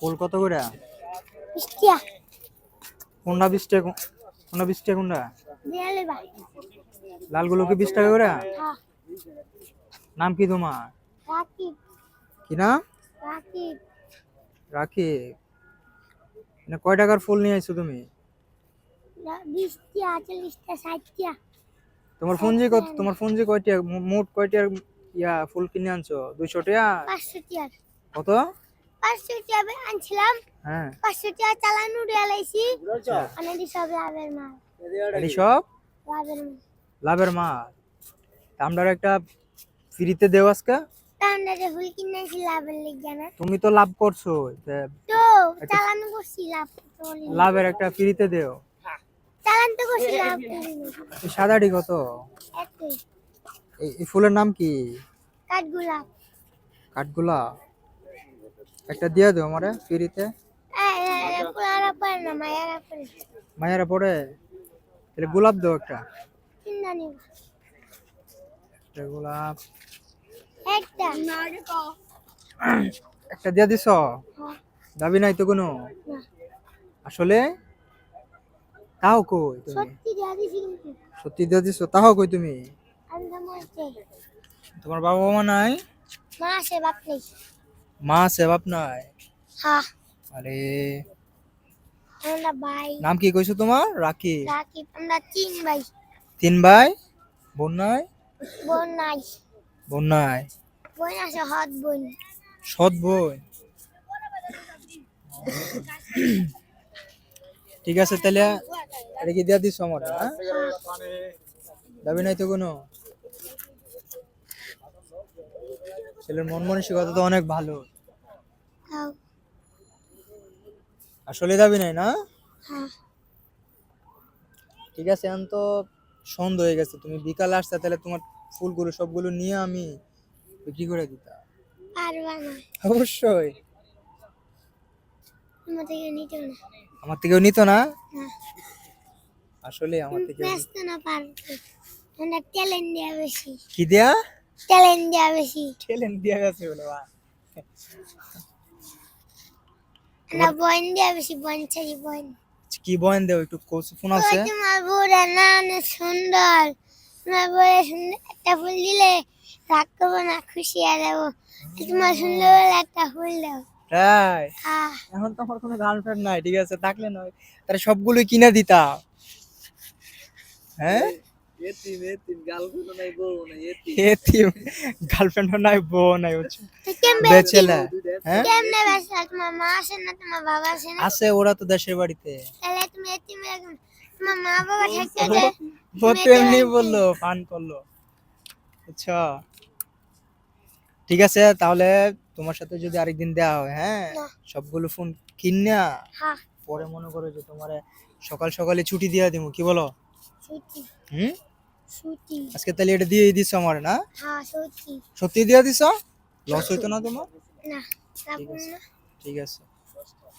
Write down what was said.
ফুল কত করে? কোনটা বিশ টাকা কোনটা বিশ টাকা কোনটা লালগুলো কি বিশ টাকা করে? হ্যাঁ। নাম কি তোমার? কি নাম? রাকিব। রাখি না কয় টাকার ফুল নিয়ে আইছো তুমি? তোমার ফোনজি কত তোমার ফোনজি কয়টা মোট কয়টা ইয়া ফুল কিনে আনছো? দুইশো টাকা পাঁচশো টিয়ার। কত? পাঁচশো আনছিলাম। হ্যাঁ। পাঁচশো চালানো সব লাভের মাল। এই সব? লাভের মাল। লাভের মাল। আমরা একটা ফ্রিতে দেও আজকে? তাহলে ফুল কিনেছি লাভের লেগে না। তুমি তো লাভ করছ। তো চালানো করছি লাভ লাভের একটা ফ্রিতে দেও। চালান তো করছি লাভ। সাদাটি কত? এই এই ফুলের নাম কি? কাঠগোলাপ। কাঠগোলা একটা দিয়ে দেও আমারে, ফ্রিতে। মায়ারা পারে তাহলে গোলাপ দাও একটা। একটা গোলাপ। একটা দিয়ে দিছ? দাবি নাই তো কোনো? আসলে? তাও কই তুমি? সত্যি দিয়ে দিছ, তাও কই তুমি? তোমার বাবা মা নাই? মা আছে, বাপ নেই। মা আছে হ্যাঁ আরে। আমরা ভাই নাম কি কইছো তোমার? রাকি। রাকিব আমরা তিন ভাই। তিন ভাই? বোন নাই? বোন নাই। বোন নাই। বোন আছে হত বোন। সৎ বোন। ঠিক আছে তাহলে এটা কি দিয়ে দিস আমার হ্যাঁ? দাবি নাই তো কোনো? ছেলের মন মানসিকতা তো অনেক ভালো। আসলে দাবি নাই না? হ্যাঁ। ঠিক আছে এখন তো সন্ধ্যা হয়ে গেছে তুমি বিকাল আসতে তাহলে তোমার ফুলগুলো সবগুলো নিয়ে আমি বিক্রি করে দিতাম। পারবা না। অবশ্যই। তোমার থেকে নিতে না। আমার থেকেও নিত না? হ্যাঁ। আসলে আমার থেকে ব্যস্ত না পারবে আমরা ট্যালেন্ট দেওয়া বেশি। কি দেয়া? ট্যালেন্ট দেওয়া বেশি দিয়া গেছে বলে বা আমরা বইন দেওয়া বেশি বইন ছাড়ি বইন কি বয়ান দেও একটু কোচ ফোন আছে? তোমার বউরা না অনেক সুন্দর। তোমার বউরা সুন্দর একটা ফুল দিলে রাগ করব না খুশি আর দেবো তোমার সুন্দর একটা ফুল দাও। তাই? এখন তো আমার কোনো গার্লফ্রেন্ড নাই ঠিক আছে? থাকলে নয়। তাহলে সবগুলো কিনে দিতাম। হ্যাঁ? এতিম নাই বউ নাই বুঝছ? বেচেলা হ্যাঁ? কেমনে বেসা? তোমার মা আসে না তোমার বাবা আসে না? আছে ওরা তো দেশের বাড়িতে। তাহলে তুমি এতিম এখন তোমার মা বাবা থাকতে যে ও তো এমনি বলল ফান করল। আচ্ছা ঠিক আছে তাহলে তোমার সাথে যদি আরেকদিন দেওয়া হয় হ্যাঁ? সবগুলো ফোন কিনা হ্যাঁ। পরে মনে করো যে তোমার সকাল সকালে ছুটি দিয়ে দিব কি বলো? হুম? আজকে তাহলে এটা দিয়ে দিছ আমার না? হ্যাঁ সত্যি। দিয়ে দিছ? লস হইতো না তোমার? ঠিক আছে। না। ঠিক আছে।